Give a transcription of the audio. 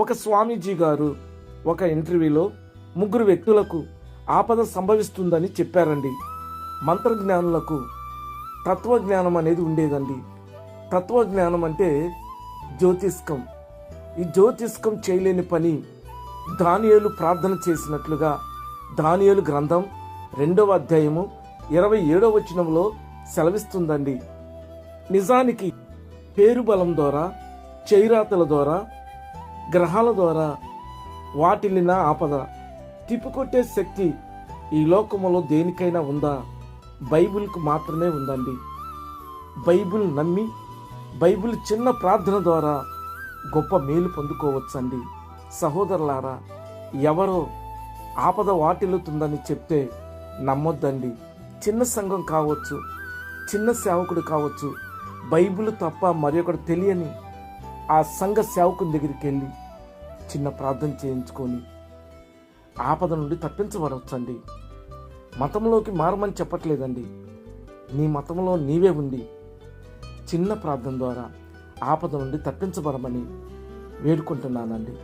ఒక స్వామీజీ గారు ఒక ఇంటర్వ్యూలో ముగ్గురు వ్యక్తులకు ఆపద సంభవిస్తుందని చెప్పారండి. మంత్రజ్ఞానులకు తత్వజ్ఞానం అనేది ఉండేదండి. తత్వజ్ఞానం అంటే జ్యోతిష్కం. ఈ జ్యోతిష్కం చేయలేని పని దానియలు ప్రార్థన చేసినట్లుగా దానియలు గ్రంథం రెండవ అధ్యాయము ఇరవై ఏడవ వచనంలో సెలవిస్తుందండి. నిజానికి పేరు బలం ద్వారా చైరాతల ద్వారా గ్రహాల ద్వారా వాటిల్లిన ఆపద తిప్పుకొట్టే శక్తి ఈ లోకములో దేనికైనా ఉందా? బైబిల్కు మాత్రమే ఉందండి. బైబిల్ నమ్మి బైబిల్ చిన్న ప్రార్థన ద్వారా గొప్ప మేలు పొందుకోవచ్చండి. సహోదరులారా ఎవరో ఆపద వాటిల్లుతుందని చెప్తే నమ్మొద్దండి. చిన్న సంఘం కావచ్చు చిన్న సేవకుడు కావచ్చు బైబిల్ తప్ప మరొకటి తెలియని ఆ సంఘ సేవకుని దగ్గరికి వెళ్ళి చిన్న ప్రార్థన చేయించుకొని ఆపద నుండి తప్పించబడవచ్చండి. మతంలోకి మారమని చెప్పట్లేదండి. నీ మతంలో నీవే ఉండి చిన్న ప్రార్థన ద్వారా ఆపద నుండి తప్పించబడమని వేడుకుంటున్నానండి.